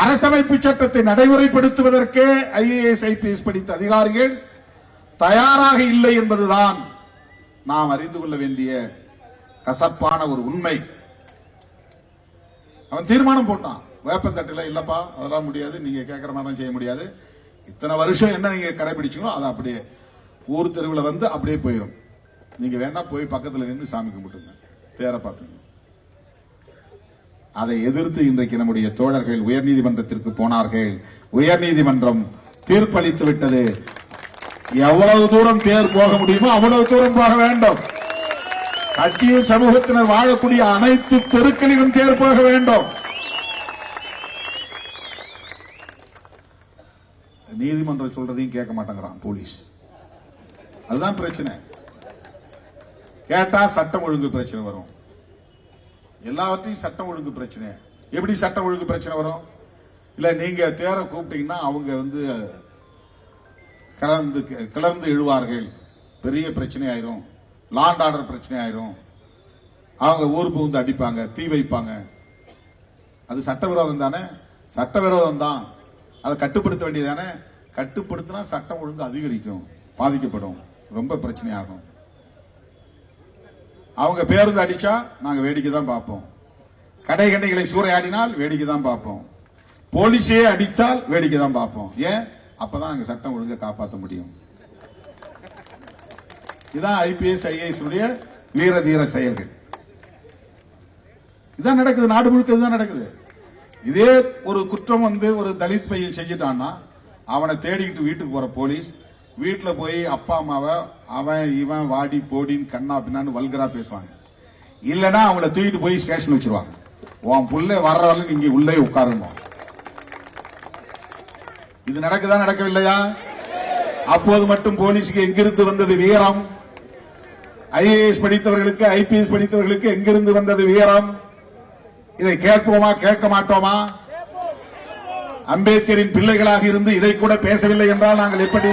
அரசமைப்பு சட்டத்தை நடைமுறைப்படுத்துவதற்கே IAS IPS படித்த அதிகாரிகள் தயாராக இல்லை என்பதுதான் நாம் அறிந்து கொள்ள வேண்டிய கசப்பான ஒரு உண்மை. அவன் தீர்மானம் போட்டான். வேப்பந்தட்டில் இல்லப்பா அதெல்லாம் முடியாது. நீங்க கேட்கற மாதிரி செய்ய முடியாது. இத்தனை வருஷம் என்ன நீங்க கடைபிடிச்சிங்களோ அதை அப்படியே ஊர் தெருவில் வந்து அப்படியே போயிடும் நீங்க வேணா போய் பக்கத்தில் நின்று சாமி கும்பிட்டுங்க. தேர பார்த்துங்க. அதை எதிர்த்து இன்றைக்கு நம்முடைய தோழர்கள் உயர்நீதிமன்றத்திற்கு போனார்கள். உயர்நீதிமன்றம் தீர்ப்பளித்து விட்டது. எவ்வளவு தூரம் தேர் போக முடியுமோ அவ்வளவு தூரம் போக வேண்டும். கட்டிய சமூகத்தினர் வாழக்கூடிய அனைத்து தெருக்களிலும் தேர் போக வேண்டும். நீதிமன்றம் சொல்றதையும் கேட்க மாட்டேங்கிறான் போலீஸ். அதுதான் பிரச்சனை. கேட்டா சட்டம் ஒழுங்கு பிரச்சனை வரும். எல்லாவற்றையும் சட்டம் ஒழுங்கு பிரச்சனை எப்படி சட்டம் ஒழுங்கு பிரச்சனை வரும்? இல்லை நீங்கள் தேர கூப்பிட்டீங்கன்னா அவங்க வந்து கலந்து கிளர்ந்து எழுவார்கள். பெரிய பிரச்சனை ஆயிரும். லாண்ட் ஆர்டர் பிரச்சனை ஆயிரும். அவங்க ஊர் புகுந்து அடிப்பாங்க தீ வைப்பாங்க. அது சட்டவிரோதம் தானே? சட்டவிரோதம் தான். அதை கட்டுப்படுத்த வேண்டியதானே கட்டுப்படுத்தினா சட்டம் ஒழுங்கு அதிகரிக்கும் பாதிக்கப்படும். ரொம்ப பிரச்சனையாகும். அவங்க பேருந்து அடிச்சா நாங்க வேடிக்கை தான் பார்ப்போம். கடை கண்டைகளை சூறையாடினால் வேடிக்கை தான் பார்ப்போம். போலீஸே அடித்தால் வேடிக்கை தான் பார்ப்போம். ஏன்? அப்பதான் நாங்க சட்டம் ஒழுங்கை காப்பாற்ற முடியும். இதான் ஐபிஎஸ் ஐஏஎஸ் உடைய வீர தீர செயல்கள். இதான் நடக்குது. நாடு முழுக்க இதுதான் நடக்குது. இதே ஒரு குற்றம் வந்து ஒரு தலித் பையன் செஞ்சிட்டான்னா அவனை தேடிக்கிட்டு வீட்டுக்கு போற போலீஸ் வீட்டில் போய் அப்பா அம்மாவை அவன் இவன் வாடி போடின்னு கண்ணா பின்னான்னு வல்கரா பேசுவாங்க. இல்லைன்னா அவங்கள தூக்கிட்டு போய் ஸ்டேஷன் வச்சிருவாங்க. உன் புள்ள வர்றவரையும் நீங்க உள்ளே உட்காருங்க. இது நடக்குதா நடக்கவில்லையா? அப்போது மட்டும் போலீஸுக்கு எங்கிருந்து வந்தது வீரம்? ஐஏஎஸ் படித்தவர்களுக்கு ஐபிஎஸ் படித்தவர்களுக்கு எங்கிருந்து வந்தது வீரம்? இதை கேட்போமா கேட்க மாட்டோமா? அம்பேத்கரின் பிள்ளைகளாக இருந்து இதை கூட பேசவில்லை என்றால் நாங்கள் எப்படி?